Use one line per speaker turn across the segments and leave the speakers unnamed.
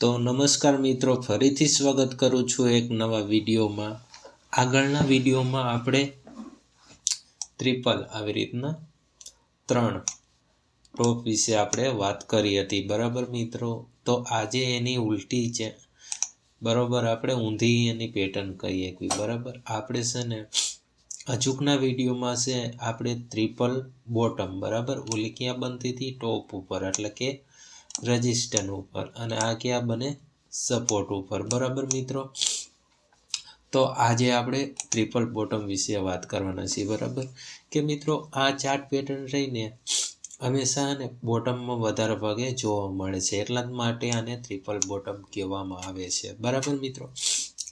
તો નમસ્કાર મિત્રો, ફરીથી સ્વાગત કરું છું એક નવા વિડીયોમાં. આગળના વિડીયોમાં આપણે ત્રિપલ આવી રીતના ત્રણ ટોપ વિશે આપણે વાત કરી હતી. બરાબર મિત્રો? તો આજે એની ઉલટી છે. બરાબર, આપણે ઊંધી એની પેટર્ન કહીએ કે બરાબર? આપણે છે ને, અજુકના વિડીયોમાં છે, આપણે ત્રિપલ બોટમ, બરાબર? ઉલકિયા ક્યાં બનતી હતી ટોપ ઉપર, એટલે કે રજિસ્ટન ઉપર અને આ ક્યાં બને? સપોર્ટ ઉપર. બરાબર મિત્રો? તો આજે આપણે ટ્રિપલ બોટમ વિશે વાત કરવાના છીએ, બરાબર? કે મિત્રો, આ ચાર્ટ પેટર્ન રહીને હંમેશા ને બોટમમાં વધારે ભાગે જોવા મળે છે. એટલા જ માટે આને ટ્રિપલ બોટમ કહેવામાં આવે છે. બરાબર મિત્રો?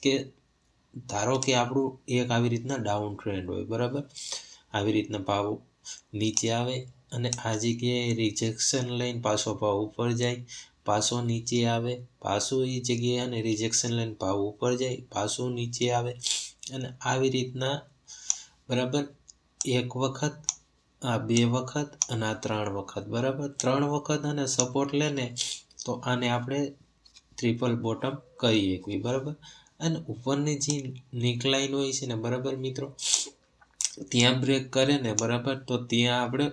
કે ધારો કે આપણું એક આવી રીતના ડાઉન ટ્રેન્ડ હોય, બરાબર? આવી રીતના ભાવ નીચે આવે અને આ જગ્યાએ રિજેક્શન લઈને પાછો ભાવ ઉપર જાય, પાછો નીચે આવે, પાછો એ જગ્યાએ અને રિજેક્શન લઈને ભાવ ઉપર જાય, પાછો નીચે આવે. અને આવી રીતના બરાબર એક વખત, આ બે વખત અને આ ત્રણ વખત, બરાબર? ત્રણ વખત અને સપોર્ટ લેને તો આને આપણે ટ્રિપલ બોટમ કહીએ કે બરાબર? અને ઉપરની જે નીકલાઈન હોય છે ને, બરાબર મિત્રો? ત્યાં બ્રેક કરે ને, બરાબર? તો ત્યાં આપણે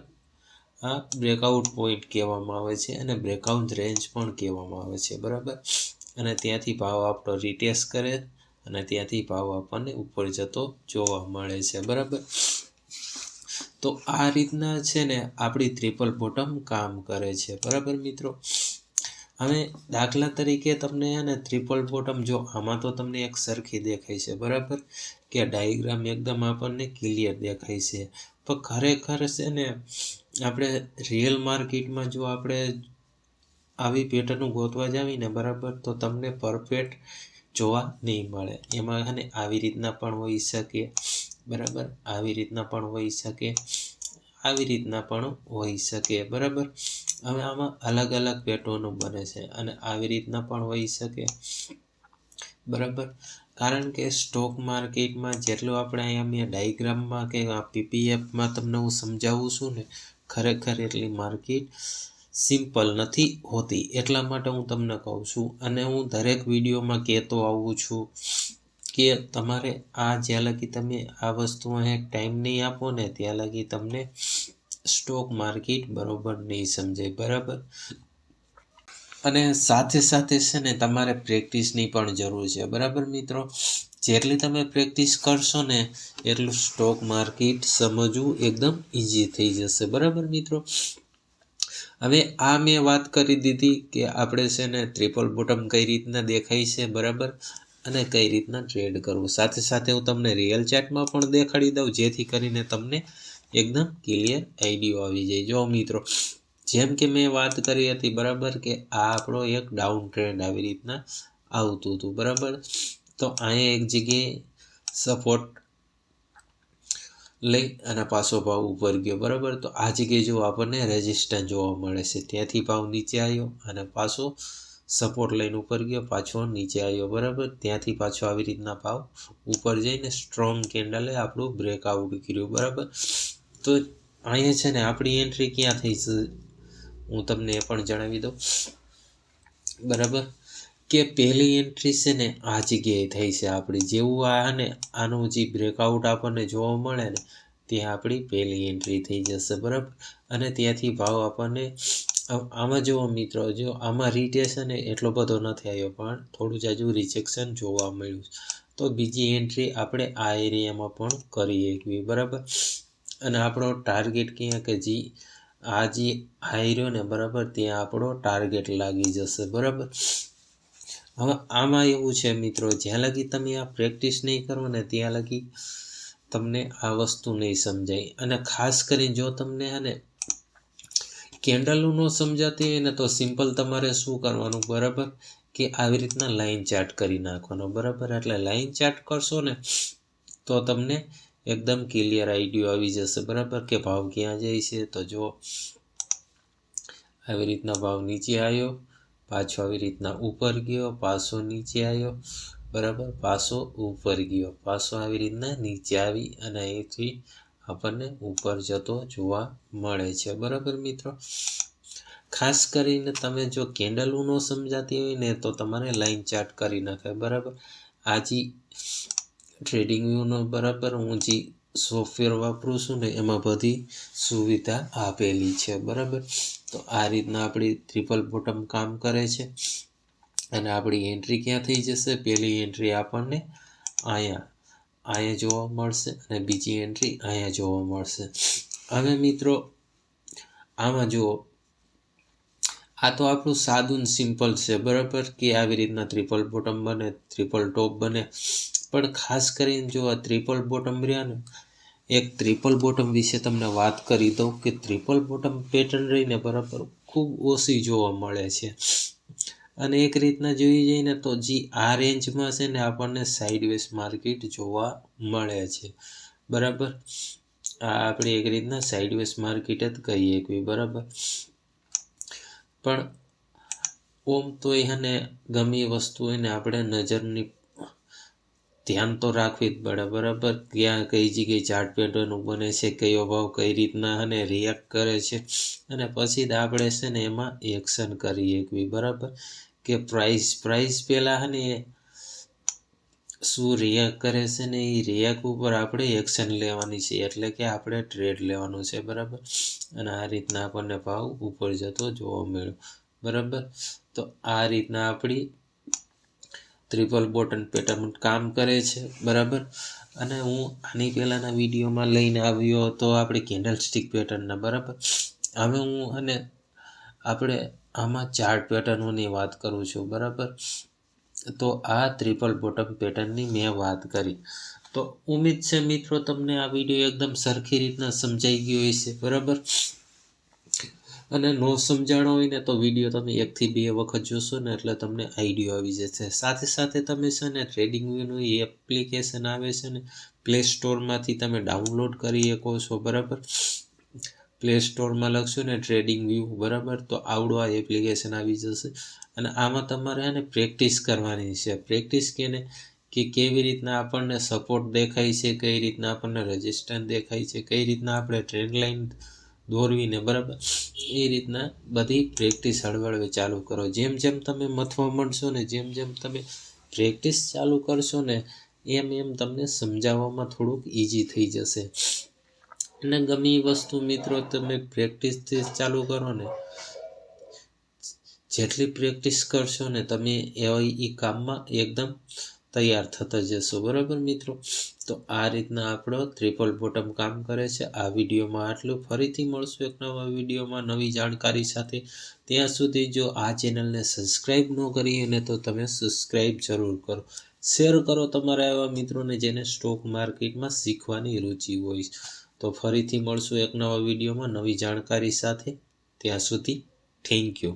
આ બ્રેકઆઉટ પોઈન્ટ કહેવામાં આવે છે અને બ્રેકઆઉટ રેન્જ પણ કહેવામાં આવે છે, બરાબર? અને ત્યાંથી ભાવ આપણો રિટેસ્ટ કરે અને ત્યાંથી ભાવ આપણને ઉપર જતો જોવા મળે છે, બરાબર? તો આ રીતના છે ને આપણી ટ્રિપલ બોટમ કામ કરે છે, બરાબર મિત્રો? હવે દાખલા તરીકે તમને અને ટ્રિપલ બોટમ જો આમાં તો તમને એક સરખી દેખાય છે, બરાબર? કે ડાયગ્રામ એકદમ આપણને ક્લિયર દેખાય છે. પણ ખરેખર છે ને, આપણે રિયલ માર્કેટમાં જો આપણે આવી પેટર્ન ગોતવા જાવીને બરાબર, તો તમને પરફેક્ટ જોવા નહીં મળે. એમાં અને આવી રીતના પણ હોઈ શકે, બરાબર, આવી રીતના પણ હોઈ શકે, આવી રીતના પણ હોઈ શકે, બરાબર. હવે આમાં અલગ અલગ પેટર્નો બને છે અને આવી રીતના પણ હોઈ શકે, બરાબર. કારણ કે સ્ટોક માર્કેટમાં જેટલું આપણે અહીંયા મેં ડાયગ્રામમાં કે પીપીએફમાં તમને હું સમજાવું છું ને, ખરેખર એટલી માર્કેટ સિમ્પલ નથી હોતી. એટલા માટે હું તમને કહું છું અને હું દરેક વિડીયોમાં કહેતો આવું છું કે તમારે આ જ્યાં લગી તમે આ વસ્તુ અહીં ટાઈમ નહીં આપો ને, ત્યાં લગી તમને સ્ટોક માર્કેટ બરોબર નહીં સમજાય. બરાબર? અને સાથે સાથે છે ને તમારે પ્રેક્ટિસની પણ જરૂર છે. બરાબર મિત્રો? જેટલી તમે પ્રેક્ટિસ કરશો ને એટલું સ્ટોક માર્કેટ સમજવું એકદમ ઇઝી થઈ જશે. બરાબર મિત્રો? હવે આ મેં વાત કરી દીધી કે આપણે છે ને ટ્રિપલ બોટમ કઈ રીતના દેખાય છે, બરાબર? અને કઈ રીતના ટ્રેડ કરવું. સાથે સાથે હું તમને રિયલ ચાર્ટમાં પણ દેખાડી દઉં, જેથી કરીને તમને એકદમ ક્લિયર આઈડિયો આવી જાય. જો મિત્રો જેમ કે મેં વાત કરી હતી, બરાબર, કે આ આપણો એક ડાઉન ટ્રેન્ડ આવી રીતના આવતું હતું, બરાબર? તો અહીંયા એક જગ્યાએ સપોર્ટ લઈ અને પાછો ભાવ ઉપર ગયો, બરાબર? તો આ જગ્યાએ જો આપણને રેઝિસ્ટન્સ જોવા મળે છે, ત્યાંથી ભાવ નીચે આવ્યો અને પાછો સપોર્ટ લઈને ઉપર ગયો, પાછો નીચે આવ્યો, બરાબર? ત્યાંથી પાછો આવી રીતના ભાવ ઉપર જઈને સ્ટ્રોંગ કેન્ડલે આપણું બ્રેકઆઉટ કર્યું, બરાબર? તો અહીંયા છે ને આપણી એન્ટ્રી ક્યાં થઈ હું તમને એ પણ જણાવી દઉં. બરાબર? કે પહેલી એન્ટ્રી છે ને આ જગ્યાએ થઈ છે આપણી. જેવું આ ને આનું જે બ્રેકઆઉટ આપણને જોવા મળે ને, ત્યાં આપણી પહેલી એન્ટ્રી થઈ જશે. બરાબર? અને ત્યાંથી ભાવ આપણને આમાં જુઓ મિત્રો, જો આમાં રિટેશન એટલો બધો નથી આવ્યો, પણ થોડું જાજુ રિજેક્શન જોવા મળ્યું તો બીજી એન્ટ્રી આપણે આ એરિયામાં પણ કરીએ શકીએ બરાબર? અને આપણો ટાર્ગેટ ક્યાં કે જે આ જે હાઈ ને બરાબર, ત્યાં આપણો ટાર્ગેટ લાગી જશે, બરાબર? હવે આમાં એવું છે મિત્રો, જ્યાં લગી તમે આ પ્રેક્ટિસ નહીં કરો ને ત્યાં લગી તમને આ વસ્તુ નહીં સમજાય. અને ખાસ કરીને જો તમને આને કેન્ડલું ન સમજાતી હોય ને તો સિમ્પલ તમારે શું કરવાનું, બરાબર? કે આવી રીતના લાઈન ચાર્ટ કરી નાખવાનો, બરાબર? એટલે લાઈન ચાર્ટ કરશો ને તો તમને એકદમ ક્લિયર આઈડિયો આવી જશે. બરાબર કે ભાવ ક્યાં જાય છે? તો જો, આવી રીતના ભાવ નીચે આવ્યો, પાછો આવી રીતના ઉપર ગયો પાછો નીચે આવ્યો. બરાબર? પાછો ઉપર ગયો. પાછો આવી રીતના નીચે આવી અને અહીંથી આપણને ઉપર જતો જોવા મળે છે. બરાબર મિત્રો? ખાસ કરીને તમે જો કેન્ડલ ન સમજાતી હોય ને, તો તમારે લાઈન ચાર્ટ કરી નાખે. બરાબર? આ જે ટ્રેડિંગ વ્યૂનો બરાબર હું જે સોફ્ટવેર વાપરું છું ને એમાં બધી સુવિધા આપેલી છે, બરાબર? તો આ રીતના આપણી ટ્રિપલ બોટમ કામ કરે છે. અને આપણી એન્ટ્રી ક્યાં થઈ જશે? પહેલી એન્ટ્રી આપણને અહીંયા અહીંયા જોવા મળશે અને બીજી એન્ટ્રી અહીંયા જોવા મળશે. હવે મિત્રો, આમાં જુઓ. આ તો આપણું સાદું સિમ્પલ છે, બરાબર? કે આવી રીતના ટ્રિપલ બોટમ બને ટ્રિપલ ટોપ બને. પણ ખાસ કરીને જો આ ટ્રિપલ બોટમ રહ્યા ને, એક ટ્રિપલ બોટમ વિશે તમને વાત કરી દઉં કે ટ્રિપલ બોટમ પેટર્ન રહીને બરાબર ખૂબ ઓછી જોવા મળે છે. અને એક રીતના જોઈ જઈએ ને તો જે આ રેન્જમાં છે ને આપણને સાઇડવેઝ માર્કેટ જોવા મળે છે. બરાબર? આ આપણે એક રીતના સાઇડવેઝ માર્કેટ જ કહીએ કે બરાબર? પણ ઓમ તો એને ગમે વસ્તુ હોય ને આપણે નજરની ધ્યાન તો રાખવી જ પડે, બરાબર? ક્યાં કઈ જગ્યાએ ઝાડ પેટર્ન બને છે, કયો ભાવ કઈ રીતના અને રિએક્ટ કરે છે? અને પછી જ આપણે છે ને એમાં એક્શન કરી શકવી બરાબર? કે પ્રાઇસ પ્રાઇસ પહેલાં ને શું રિએક્ટ કરે છે ને એ રિએક્ટ ઉપર આપણે એક્શન લેવાની છે, એટલે કે આપણે ટ્રેડ લેવાનું છે, બરાબર? અને આ રીતના આપણને ભાવ ઉપર જતો જોવા મળ્યો, બરાબર? તો આ રીતના આપણી ટ્રિપલ બોટન પેટર્ન કામ કરે છે, બરાબર? અને હું આની પહેલાંના વિડીયોમાં લઈને આવ્યો હતો આપણે કેન્ડલ સ્ટિક પેટર્નના બરાબર? હવે હું અને આપણે આમાં ચાર્ટ પેટર્નોની વાત કરું છું, બરાબર? તો આ ત્રિપલ બોટમ પેટર્નની મેં વાત કરી. તો ઉમેદ છે મિત્રો તમને આ વીડિયો એકદમ સરખી રીતના સમજાઈ ગયો હશે, બરાબર? અને નો સમજાણો હોય ને તો વીડિયો તમે એકથી બે વખત જોશો ને એટલે તમને આઈડિયો આવી જશે. સાથે સાથે તમે છે ને ટ્રેડિંગ વ્યૂનું એપ્લિકેશન આવે છે ને પ્લે સ્ટોરમાંથી તમે ડાઉનલોડ કરી શકો છો, બરાબર? પ્લે સ્ટોરમાં લખશો ને ટ્રેડિંગ વ્યૂ બરાબર? તો આવડો આ એપ્લિકેશન આવી જશે. અને આમાં તમારે એને પ્રેક્ટિસ કરવાની છે. પ્રેક્ટિસ કેને કે કેવી રીતના આપણને સપોર્ટ દેખાય છે, કઈ રીતના આપણને રજિસ્ટન્સ દેખાય છે, કઈ રીતના આપણે ટ્રેન્ડ લાઈન દોરવીને બરાબર? એ રીતના બધી પ્રેક્ટિસ હળવળવે ચાલુ કરો. જેમ જેમ તમે મથવા માંડશો ને, જેમ જેમ તમે પ્રેક્ટિસ ચાલુ કરશો ને, એમ એમ તમને સમજાવવામાં થોડુંક ઇઝી થઈ જશે. અને ગમે વસ્તુ મિત્રો, તમે પ્રેક્ટિસથી ચાલુ કરો ને, જેટલી પ્રેક્ટિસ કરશો ને, તમે એ કામમાં એકદમ તૈયાર થતા જશો, બરાબર મિત્રો? તો આ રીતના આપણો ટ્રિપલ બોટમ કામ કરે છે. આ વિડીયોમાં આટલું. ફરીથી મળશું એક નવા વિડીયોમાં નવી જાણકારી સાથે. ત્યાં સુધી જો આ ચેનલને સબસ્ક્રાઈબ ન કરી તો તમે સબસ્ક્રાઈબ જરૂર કરો. શેર કરો તમારા એવા મિત્રોને જેને સ્ટોક માર્કેટમાં શીખવાની રુચિ હોય. તો ફરીથી મળશું એક નવા વિડીયોમાં નવી જાણકારી સાથે. ત્યાં સુધી થેન્ક યુ